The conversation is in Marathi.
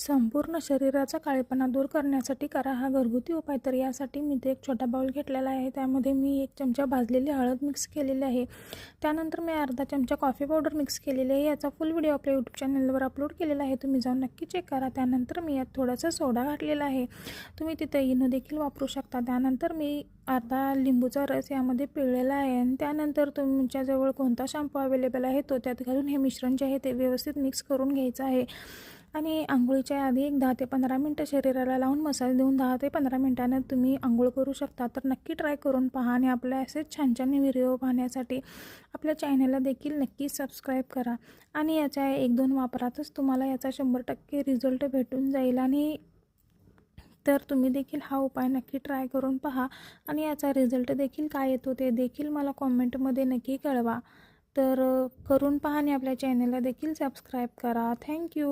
संपूर्ण शरीराचा काळेपणा दूर करण्यासाठी करा. हा घरगुती उपाय तर यासाठी मी ते एक छोटा बाउल घेतलेला आहे. त्यामध्ये मी एक चमचा भाजलेली हळद मिक्स केलेली आहे. त्यानंतर मी अर्धा चमचा कॉफी पावडर मिक्स केलेली आहे. याचा फुल व्हिडिओ आपल्या यूट्यूब चॅनलवर अपलोड केलेला आहे. तुम्ही जाऊन नक्की चेक करा. त्यानंतर मी यात थोडासा सोडा घातलेला आहे. तुम्ही तिथं इनो देखील वापरू शकता. त्यानंतर मी अर्धा लिंबूचा रस यामध्ये पिळलेला आहे आणि त्यानंतर तुमच्याजवळ कोणता शॅम्पू अवेलेबल आहे तो त्यात घालून हे मिश्रण जे आहे ते व्यवस्थित मिक्स करून घ्यायचं आहे. आणि आंघोळीच्या आधी एक दहा ते पंधरा मिनटं शरीराला लावून मसाज देऊन दहा ते पंधरा मिनटानं तुम्ही आंघोळ करू शकता. तर नक्की ट्राय करून पहा आणि आपल्या असेच छान छान व्हिडिओ पाहण्यासाठी आपल्या चॅनलला देखील नक्की सबस्क्राईब करा. आणि याच्या एक दोन वापरातच तुम्हाला याचा शंभर टक्के रिझल्ट भेटून जाईल. आणि तर तुम्ही देखील हा उपाय नक्की ट्राय करून पहा. आणि याचा रिझल्ट देखील काय येतो ते देखील मला कॉमेंटमध्ये नक्की कळवा. तर करून पहा आणि आपल्या चॅनलला देखील सबस्क्राईब करा. थँक्यू